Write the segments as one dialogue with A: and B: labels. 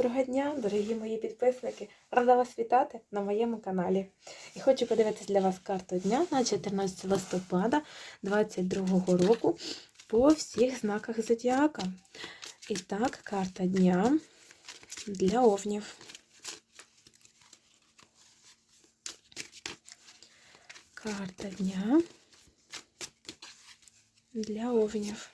A: Доброго дня, дорогі мої підписники! Рада вас вітати на моєму каналі. І хочу подивитися для вас карту дня на 14 листопада 2022 року по всіх знаках зодіака. І так, карта дня для овнів. Карта дня для овнів.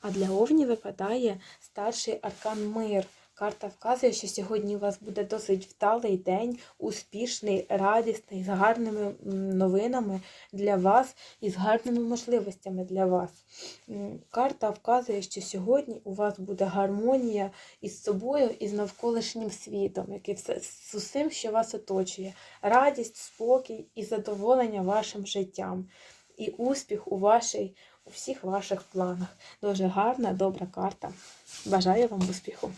A: А для овнів випадає старший аркан мир. Карта вказує, що сьогодні у вас буде досить вдалий день, успішний, радісний, з гарними новинами для вас і з гарними можливостями для вас. Карта вказує, що сьогодні у вас буде гармонія із собою і з навколишнім світом, який все з усім, що вас оточує. Радість, спокій і задоволення вашим життям. І успіх у вашій, у всіх ваших планах. Дуже гарна, добра карта. Бажаю вам успіху.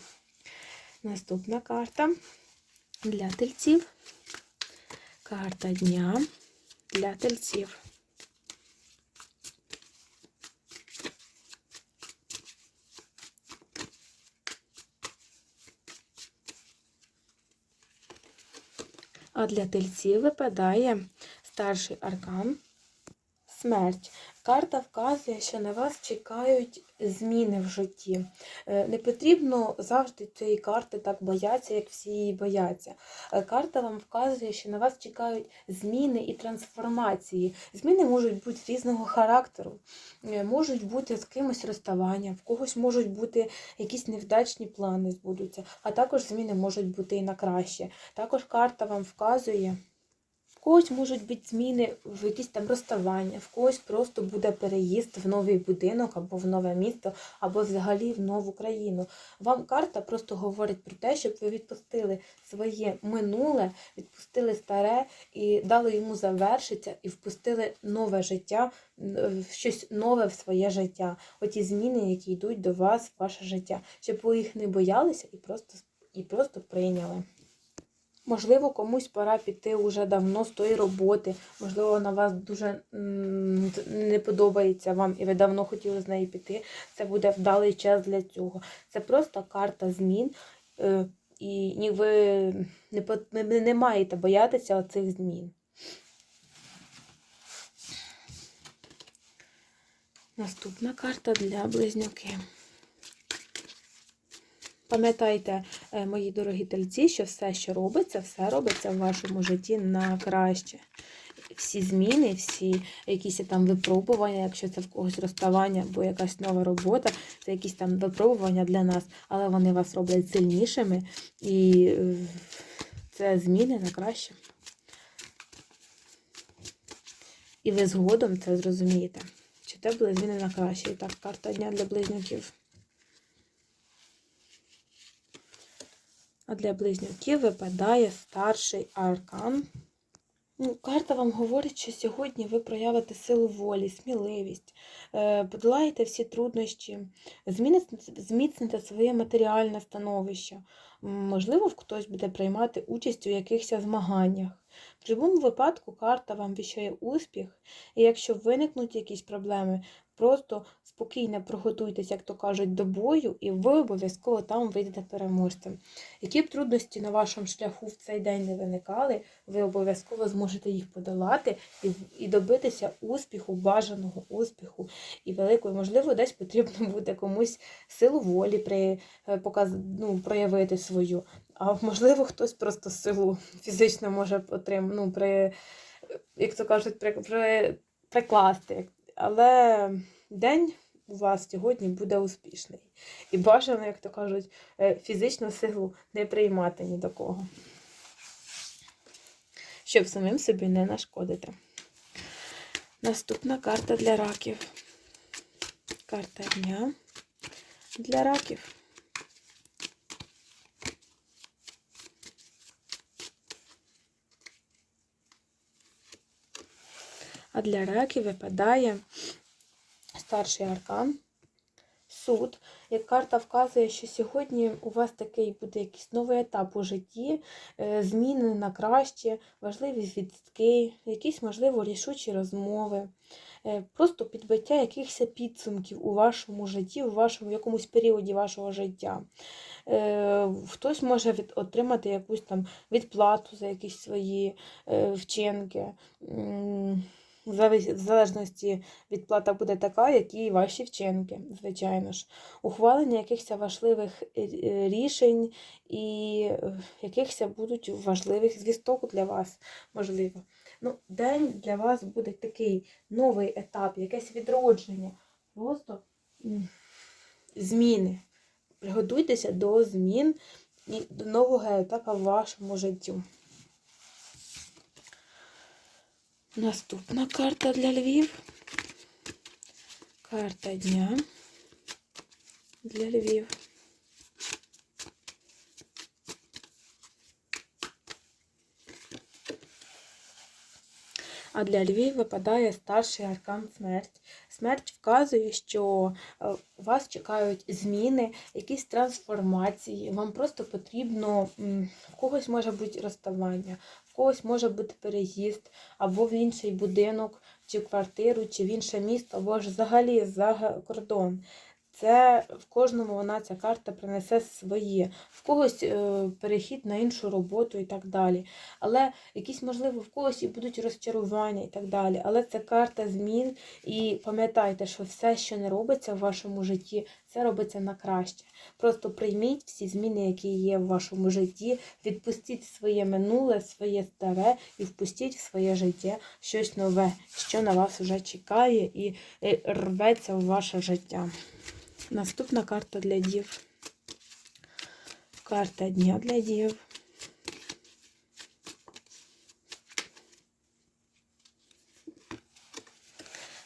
A: Наступна карта для тельців. Карта дня для тельців. А для тельців випадає старший аркан смерть. Карта вказує, що на вас чекають зміни в житті. Е, Не потрібно завжди цієї карти так боятися, як всі її бояться. Е, Карта вам вказує, що на вас чекають зміни і трансформації. Зміни можуть бути різного характеру, Е, можуть бути з кимось розставання, в когось можуть бути якісь невдачні плани збудуться, а також зміни можуть бути і на краще. Також карта вам вказує. В когось можуть бути зміни в якісь там розставання, в когось просто буде переїзд в новий будинок або в нове місто, або взагалі в нову країну. Вам карта просто говорить про те, щоб ви відпустили своє минуле, відпустили старе і дали йому завершитися, і впустили нове життя, щось нове в своє життя. Оті зміни, які йдуть до вас в ваше життя, щоб ви їх не боялися і просто, і просто прийняли. Можливо, комусь пора піти уже давно з тої роботи. Можливо, вона вас дуже не подобається вам, і ви давно хотіли з неї піти. Це буде вдалий час для цього. Це просто карта змін, е, і ви не, не маєте боятися оцих змін. Наступна карта для близнюки. Пам'ятайте, е, мої дорогі тельці, що все, що робиться, все робиться в вашому житті на краще. Всі зміни, всі якісь там випробування, якщо це в когось розставання або якась нова робота, це якісь там випробування для нас, але вони вас роблять сильнішими і е, це зміни на краще. І ви згодом це зрозумієте. Чи це були зміни на краще? І так, карта дня для близнюків. А для близнюків випадає старший аркан. Ну, карта вам говорить, що сьогодні ви проявите силу волі, сміливість, е, подолаєте всі труднощі, зміцните своє матеріальне становище. Можливо, хтось буде приймати участь у якихось змаганнях. В будь-якому випадку карта вам віщає успіх, і якщо виникнуть якісь проблеми, просто спокійно приготуйтесь, як то кажуть, до бою, і ви обов'язково там вийдете переможцем. Які б трудності на вашому шляху в цей день не виникали, ви обов'язково зможете їх подолати і, і добитися успіху, бажаного успіху і великої. Можливо, десь потрібно буде комусь силу волі при, е, показ, ну, проявити свою. А можливо, хтось просто силу фізично може отрим, ну, при, як то кажуть, при, при, прикласти. Але день у вас сьогодні буде успішний. І бажано, як то кажуть, е, фізичну силу не приймати ні до кого. Щоб самим собі не нашкодити. Наступна карта для раків. Карта дня для раків. А для раків випадає старший аркан, суд. як карта вказує, що сьогодні у вас такий буде якийсь новий етап у житті, е, зміни на краще, важливі звістки, якісь, можливо, рішучі розмови, е, просто підбиття якихось підсумків у вашому житті, у вашому якомусь періоді вашого життя. Е, Хтось може від, отримати якусь там відплату за якісь свої вчинки. В залежності відплата буде така, які і ваші вчинки, звичайно ж. Ухвалення якихось важливих е, е, рішень і е, якихось будуть важливих звісток для вас, можливо. Ну, день для вас буде такий новий етап, якесь відродження. Просто зміни. Приготуйтеся до змін і до нового етапу в вашому життю. Наступна карта для Львів. Карта дня для Львів. А для Львів випадає старший аркан смерть. Смерть вказує, що е, вас чекають зміни, якісь трансформації. Вам просто потрібно в когось може бути розставання, в когось може бути переїзд, або в інший будинок, чи квартиру, чи в інше місто, або ж взагалі за кордон. Це в кожному вона ця карта принесе своє, в когось е, перехід на іншу роботу і так далі. Але якісь, можливо, в когось і будуть розчарування і так далі. Але це карта змін. І пам'ятайте, що все, що не робиться в вашому житті, це робиться на краще. Просто прийміть всі зміни, які є в вашому житті, відпустіть своє минуле, своє старе і впустіть в своє життя щось нове, що на вас вже чекає і е, рветься в ваше життя. Наступна карта для дів. Карта дня для дів.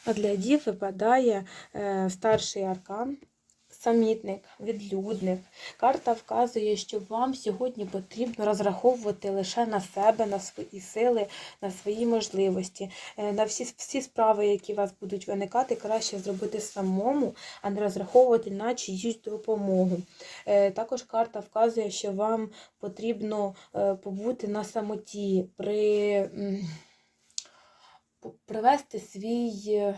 A: А для дів випадає е, старший аркан, самітник, відлюдник. Карта вказує, що вам сьогодні потрібно розраховувати лише на себе, на свої сили, на свої можливості. Е, На всі, всі справи, які у вас будуть виникати, краще зробити самому, а не розраховувати на чиюсь допомогу. Е, Також карта вказує, що вам потрібно е, побути на самоті, при, привести свій,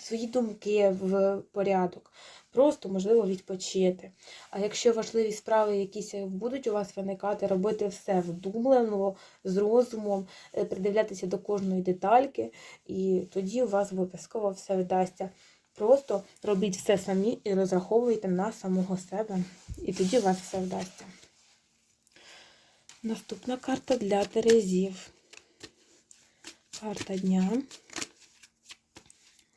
A: свої думки в порядок. Просто, можливо, відпочити. А якщо важливі справи якісь будуть у вас виникати, робити все вдумлено, з розумом, е, придивлятися до кожної детальки, і тоді у вас обов'язково все вдасться. Просто робіть все самі і розраховуйте на самого себе, і тоді у вас все вдасться. Наступна карта для Терезів. Карта дня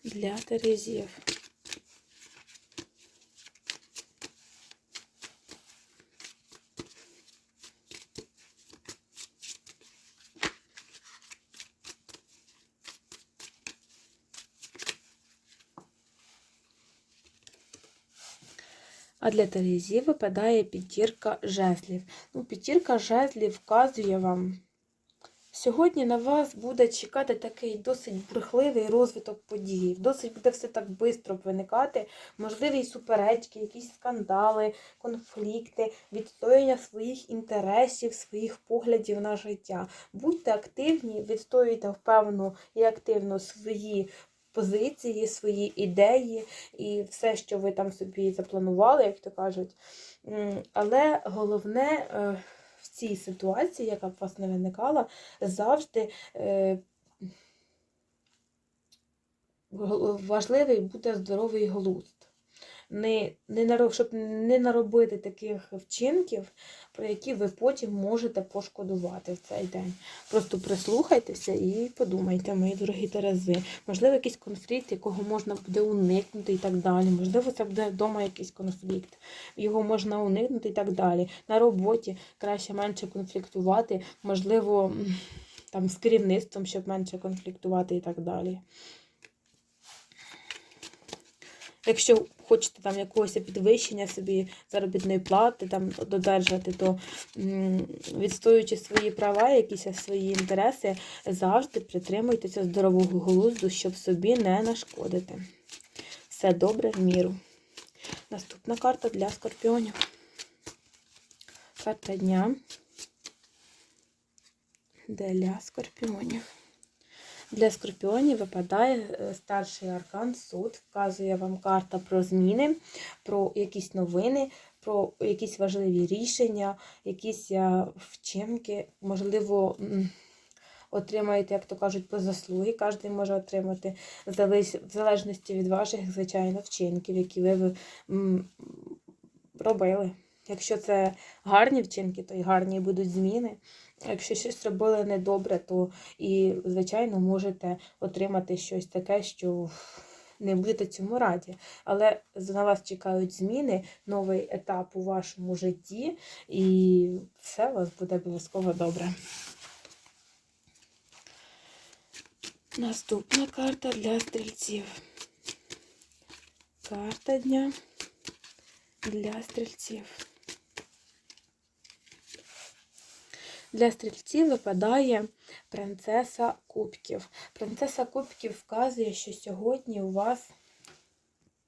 A: для Терезів. А для Терезів випадає п'ятірка жезлів. Ну, п'ятірка жезлів вказує вам. Сьогодні на вас буде чекати такий досить бурхливий розвиток подій. Досить буде все так швидко виникати. Можливі суперечки, якісь скандали, конфлікти, відстояння своїх інтересів, своїх поглядів на життя. Будьте активні, відстоюйте впевнено і активно свої позиції, свої ідеї і все, що ви там собі запланували, як то кажуть. Але головне е, в цій ситуації, яка б вас не виникала, завжди е, важливий бути здоровий глузд. Не, не, щоб не наробити таких вчинків, про які ви потім можете пошкодувати в цей день. Просто прислухайтеся і подумайте, мої дорогі Терези. Можливо, якийсь конфлікт, якого можна буде уникнути і так далі. Можливо, це буде вдома якийсь конфлікт, його можна уникнути і так далі. На роботі краще менше конфліктувати, можливо, там з керівництвом, щоб менше конфліктувати і так далі. Якщо хочете там якогось підвищення собі заробітної плати, там додержати, то відстоюючи свої права, якісь свої інтереси, завжди притримуйтеся здорового глузду, щоб собі не нашкодити. Все добре в міру. Наступна карта для скорпіонів. Карта дня для скорпіонів. Для скорпіонів випадає е, старший аркан суд. Вказує вам карта про зміни, про якісь новини, про якісь важливі рішення, якісь е, вчинки. Можливо, отримаєте, як то кажуть, по заслуги. Кожен може отримати в залежності від ваших, звичайно, вчинків, які ви робили. Якщо це гарні вчинки, то й гарні будуть зміни. Якщо щось робили недобре, то і, звичайно, можете отримати щось таке, що не будете цьому раді. Але на вас чекають зміни, новий етап у вашому житті, і все у вас буде обов'язково добре. Наступна карта для стрільців. Карта дня для стрільців. Для стрільців випадає принцеса кубків. Принцеса кубків вказує, що сьогодні у вас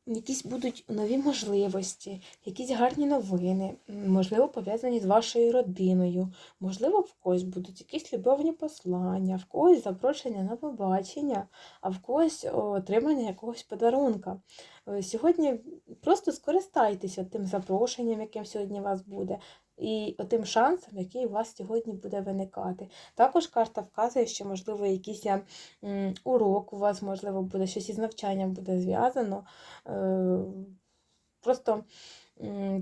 A: якісь будуть нові можливості, якісь гарні новини, можливо, пов'язані з вашою родиною. Можливо, в когось будуть якісь любовні послання, в когось запрошення на побачення, а в когось отримання якогось подарунка. Е, Сьогодні просто скористайтеся тим запрошенням, яким сьогодні у вас буде, і тим шансом, який у вас сьогодні буде виникати. Також карта вказує, що, можливо, якийсь м, урок у вас, можливо, буде щось із навчанням буде зв'язано. Е, Просто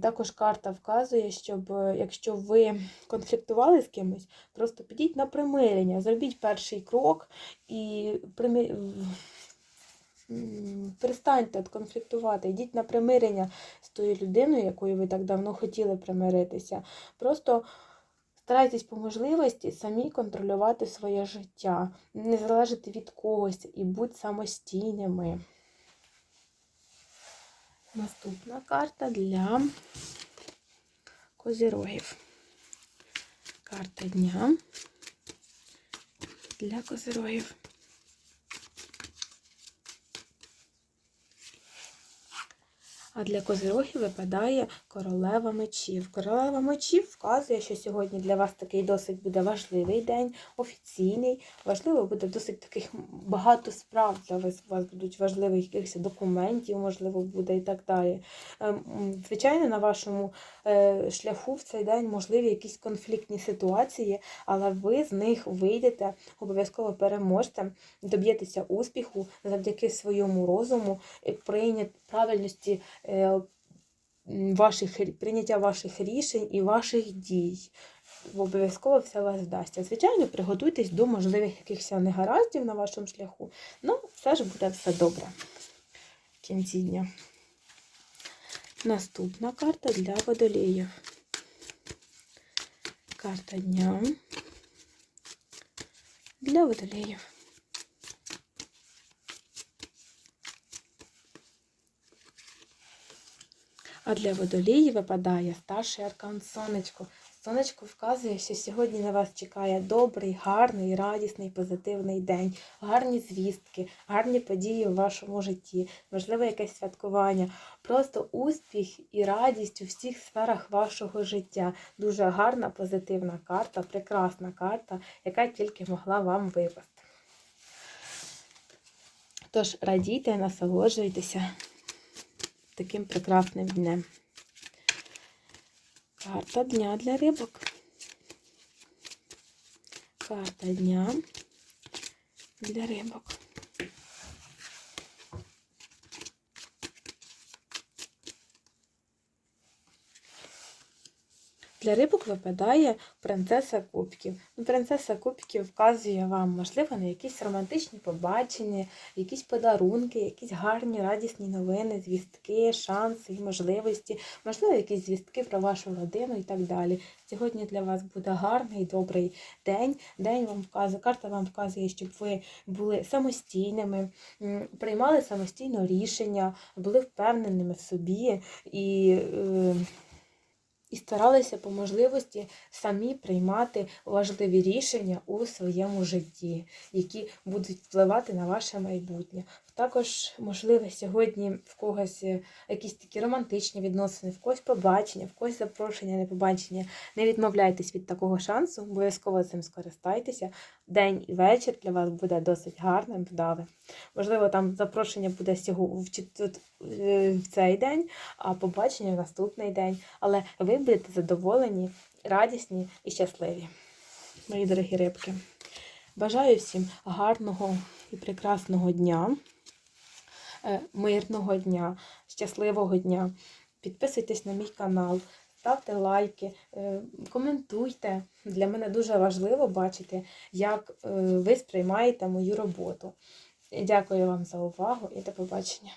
A: також карта вказує, щоб е, якщо ви конфліктували з кимось, просто підіть на примирення, зробіть перший крок і примі... перестаньте конфліктувати, йдіть на примирення з тою людиною, якою ви так давно хотіли примиритися. Просто старайтесь по можливості самі контролювати своє життя, не залежати від когось і будь самостійними. Наступна карта для козірогів. Карта дня для козирогів. А для козирогів випадає королева мечів. Королева мечів вказує, що сьогодні для вас такий досить буде важливий день, офіційний. Важливо буде досить таких багато справ для вас. У вас будуть важливих якихось документів, можливо, буде і так далі. Ем, Звичайно, на вашому е, шляху в цей день можливі якісь конфліктні ситуації, але ви з них вийдете, обов'язково переможете, доб'єтеся успіху завдяки своєму розуму, і прийня- правильності ваших, прийняття ваших рішень і ваших дій. Обов'язково все вас вдасться. Звичайно, приготуйтесь до можливих якихось негараздів на вашому шляху. Ну, все ж буде все добре в кінці дня. Наступна карта для водоліїв. Карта дня для водоліїв. А для водолії випадає старший аркан сонечко. Сонечко вказує, що сьогодні на вас чекає добрий, гарний, радісний, позитивний день, гарні звістки, гарні події в вашому житті, можливо, якесь святкування, просто успіх і радість у всіх сферах вашого життя. Дуже гарна, позитивна карта, прекрасна карта, яка тільки могла вам випасти. Тож радійте, насолоджуйтеся таким прекрасним днем. Карта дня для рибок. Карта дня для рибок. Для рибок випадає принцеса кубків. Ну, Принцеса кубків вказує вам, можливо, на якісь романтичні побачення, якісь подарунки, якісь гарні, радісні новини, звістки, шанси і можливості, можливо, якісь звістки про вашу родину і так далі. Сьогодні для вас буде гарний, добрий день. День вам вказує, карта вам вказує, щоб ви були самостійними, приймали самостійно рішення, були впевненими в собі і. І старалися по можливості самі приймати важливі рішення у своєму житті, які будуть впливати на ваше майбутнє. Також, можливо, сьогодні в когось е, якісь такі романтичні відносини, в когось побачення, в когось запрошення на побачення. Не відмовляйтесь від такого шансу, обов'язково цим скористайтеся. День і вечір для вас буде досить гарним, вдалим. Можливо, там запрошення буде е, в цей день, а побачення в наступний день. Але ви будете задоволені, радісні і щасливі. Мої дорогі рибки. Бажаю всім гарного і прекрасного дня, мирного дня, щасливого дня. Підписуйтесь на мій канал, ставте лайки, е, коментуйте. Для мене дуже важливо бачити, як е, ви сприймаєте мою роботу. Дякую вам за увагу і до побачення.